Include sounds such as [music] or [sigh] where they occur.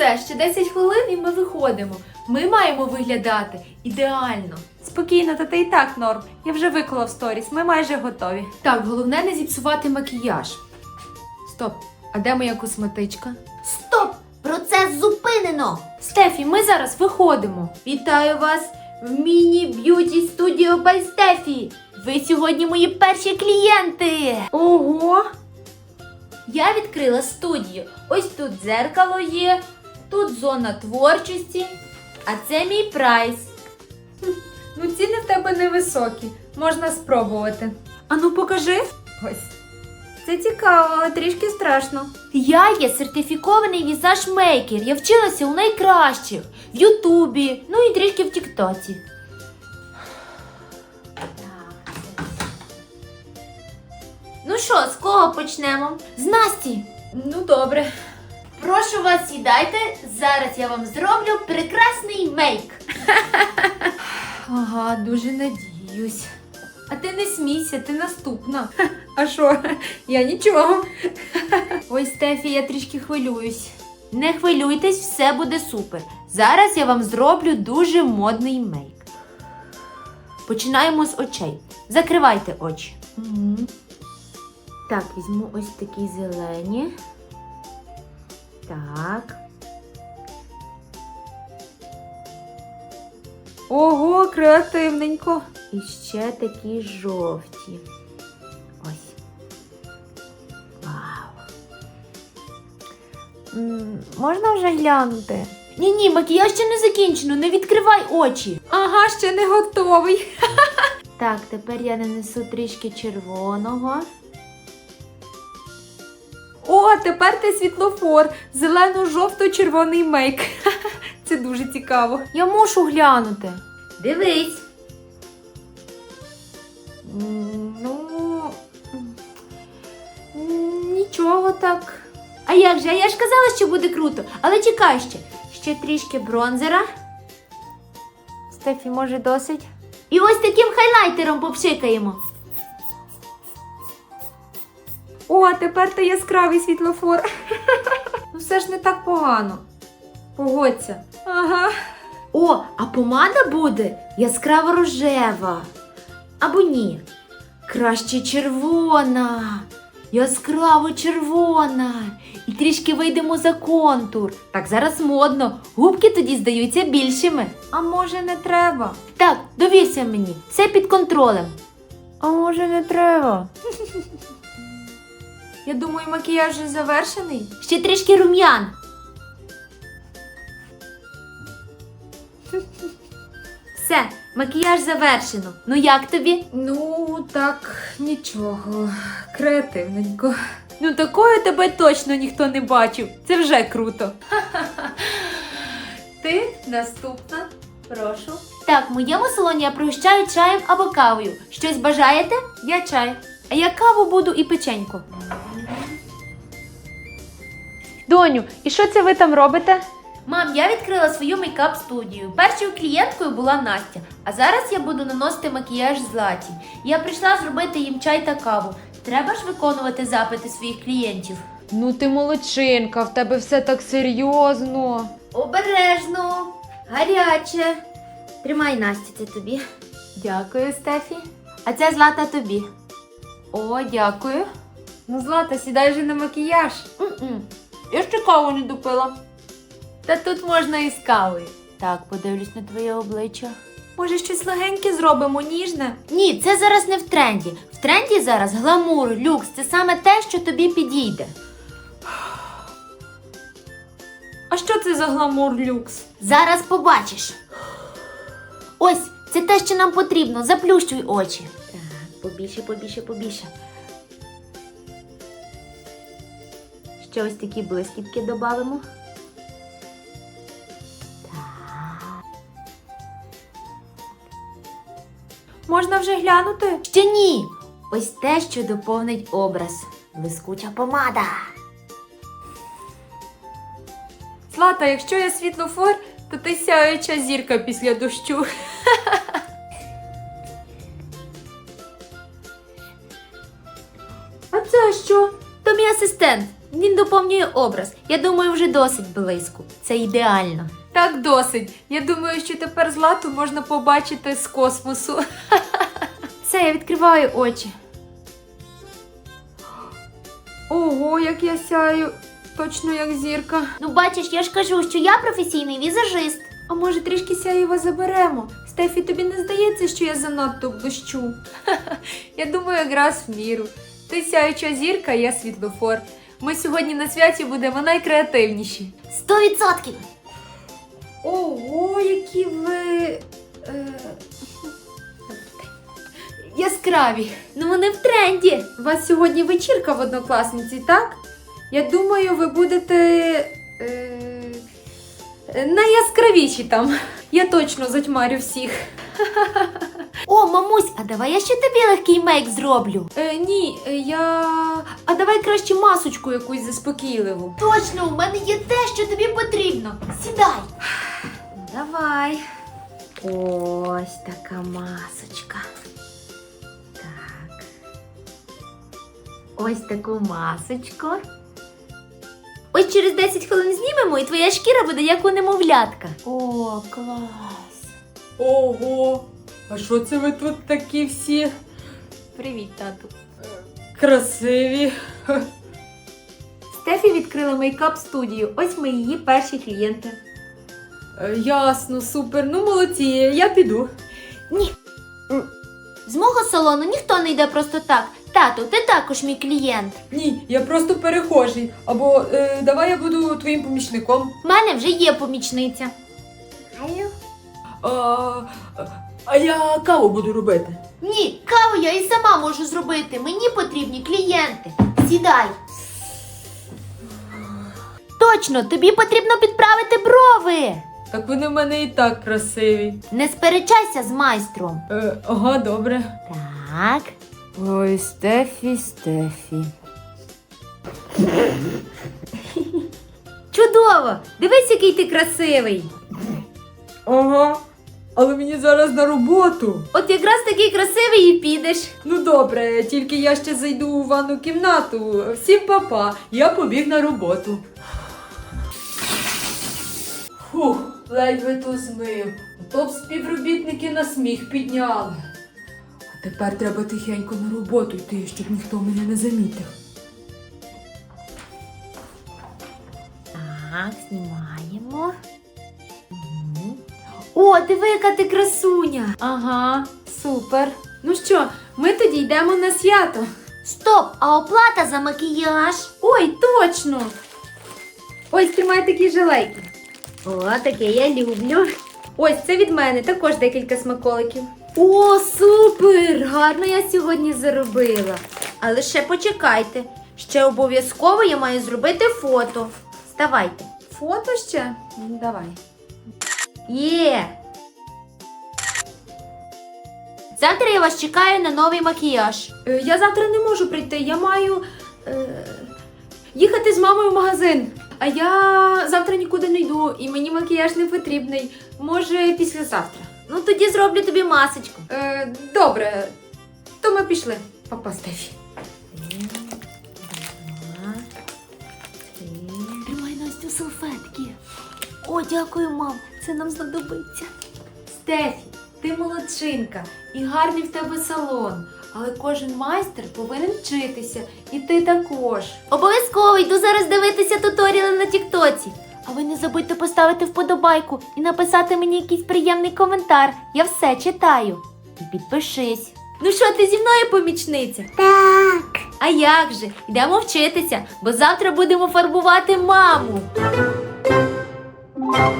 все, ще 10 хвилин і ми виходимо. Ми маємо виглядати ідеально. Спокійно, та ти і так норм. Я вже виклала в сторіс, ми майже готові. Так, головне не зіпсувати макіяж. Стоп, а де моя косметичка? Стоп! Процес зупинено! Стефі, ми зараз виходимо. Вітаю вас в міні-б'юті студіо by Стефі. Ви сьогодні мої перші клієнти. Ого! Я відкрила студію. Ось тут дзеркало є, тут зона творчості, а це мій прайс. Ну ціни в тебе невисокі, можна спробувати. Ану, покажи. Ось. Це цікаво, але трішки страшно. Я є сертифікований візаж-мейкер. Я вчилася у найкращих в Ютубі, ну і трішки в Тіктоці. Ну що, з кого почнемо? З Насті. Ну добре. Прошу вас, сідайте. Зараз я вам зроблю прекрасний мейк. [laughs] Ага, дуже надіюсь. А ти не смійся, ти наступна. [laughs] А що? [laughs] Я нічого. Ой, Стефі, я трішки хвилююсь. Не хвилюйтесь, все буде супер. Зараз я вам зроблю дуже модний мейк. Починаємо з очей. Закривайте очі. Угу. Так, візьму ось такі зелені. Так. Ого, креативненько. І ще такі жовті. Ось. Вау. Можна вже глянути? Ні, ні, макіяж ще не закінчено, не відкривай очі. Ага, ще не готовий. [laughs] Так, тепер я нанесу трішки червоного. О, тепер ти світлофор. Зелено-жовто-червоний мейк. [laughs] Це дуже цікаво. Я мушу глянути. Дивись. Ну. Нічого так. А як же? А я ж казала, що буде круто. Але чекай ще. Ще трішки бронзера. Стефі, може, досить? І ось таким хайлайтером попшикаємо. О, тепер ти яскравий світлофор. [laughs] Ну все ж не так погано. Погодься. Ага. О, а помада буде яскраво рожева. Або ні. Краще червона. Яскраво червона. І трішки вийдемо за контур. Так зараз модно. Губки тоді здаються більшими. А може не треба? Так, довірся мені, все під контролем. А може не треба? Я думаю, макіяж вже завершений. Ще трішки рум'ян. Все, макіяж завершено. Ну як тобі? Ну, так, нічого. Креативненько. Ну, такою тебе точно ніхто не бачив. Це вже круто. [laughs] Ти наступна. Прошу. Так, в моєму салоні я пригощаю чаєм або кавою. Щось бажаєте? Я чай. А я каву буду і печеньку. Доню, і що це ви там робите? Мам, я відкрила свою мейкап студію. Першою клієнткою була Настя, а зараз я буду наносити макіяж златі. Я прийшла зробити їм чай та каву. Треба ж виконувати запити своїх клієнтів. Ну ти молодчинка, в тебе все так серйозно. Обережно, гаряче. Тримай Настя, це тобі. Дякую, Стефі. А це злата тобі. О, дякую. Ну, Злата, сідай же на макіяж. М-м. Я ще каву не допила. Та тут можна і з кавою. Так, подивлюсь на твоє обличчя. Може, щось легеньке зробимо, ніжне? Ні, це зараз не в тренді. В тренді зараз гламур, люкс це саме те, що тобі підійде. А що це за гламур люкс? Зараз побачиш. Ось, це те, що нам потрібно. Заплющуй очі. Так, побільше, побільше, побільше. Ще ось такі блискітки додамо. Можна вже глянути? Ще ні. Ось те, що доповнить образ. Блискуча помада. Злата, якщо я світлофор, то ти сяюча зірка після дощу. [laughs] асистент. Він доповнює образ. Я думаю, вже досить близько. Це ідеально. Так досить. Я думаю, що тепер злату можна побачити з космосу. [laughs] Все, я відкриваю очі. Ого, як я сяю, точно як зірка. Ну бачиш, я ж кажу, що я професійний візажист. А може трішки сяєва заберемо? Стефі, тобі не здається, що я занадто блищу? [laughs] Я думаю, якраз в міру. Ти сяюча зірка, я світлофор. Ми сьогодні на святі будемо найкреативніші. Сто відсотків. Ого, які ви. Е... Яскраві. Ну вони в тренді. У вас сьогодні вечірка в однокласниці, так? Я думаю, ви будете. Е... Найяскравіші там. Я точно затьмарю всіх. [laughs] О, мамусь, а давай я ще тобі легкий мейк зроблю. Е, ні, е, я. А давай краще масочку якусь заспокійливу. Точно, у мене є те, що тобі потрібно. Сідай. Давай. Ось така масочка. Так. Ось таку масочку. Ось через 10 хвилин знімемо, і твоя шкіра буде як у немовлятка. О, клас. Ого! А що це ви тут такі всі Привіт, тату. красиві? Стефі відкрила мейкап студію. Ось ми її перші клієнти. Е, Ясно, супер. Ну молодці, я піду. Ні. З мого салону ніхто не йде просто так. Тату, ти також мій клієнт. Ні, я просто перехожий. Або е, давай я буду твоїм помічником. У мене вже є помічниця. А, а я каву буду робити. Ні, каву я і сама можу зробити. Мені потрібні клієнти. Сідай. Точно, тобі потрібно підправити брови. Так вони в мене і так красиві. Не сперечайся з майстром. Е, ага, добре. Так. Ой, Стефі, Стефі. Чудово! Дивись, який ти красивий. Ага. Але мені зараз на роботу. От якраз такий красивий і підеш. Ну добре, тільки я ще зайду у ванну кімнату. Всім папа, я побіг на роботу. Фух, ледве то змив. То б співробітники на сміх підняли. А тепер треба тихенько на роботу йти, щоб ніхто мене не замітив. Так, знімаємо. О, диви, яка ти красуня! Ага, супер. Ну що, ми тоді йдемо на свято. Стоп, а оплата за макіяж? Ой, точно! Ось тримай такі жилейки. О, таке я люблю. Ось це від мене, також декілька смаколиків. О, супер! Гарно я сьогодні заробила. Але ще почекайте. Ще обов'язково я маю зробити фото. Вставайте. Фото ще? Ну, Давай. Є. Завтра я вас чекаю на новий макіяж. Е, Я завтра не можу прийти, я маю е, їхати з мамою в магазин. А я завтра нікуди не йду, і мені макіяж не потрібний. Може, післязавтра. Ну тоді зроблю тобі масочку. Е, добре, то ми пішли. Папа Стефі. Тримай Настю салфетки. О, дякую, мам. Це нам знадобиться. Стефі, ти молодчинка і гарний в тебе салон. Але кожен майстер повинен вчитися, і ти також. Обов'язково йду зараз дивитися туторіали на Тіктоці. А ви не забудьте поставити вподобайку і написати мені якийсь приємний коментар. Я все читаю. І підпишись. Ну що, ти зі мною помічниця? Так. А як же? Йдемо вчитися, бо завтра будемо фарбувати маму. Bye.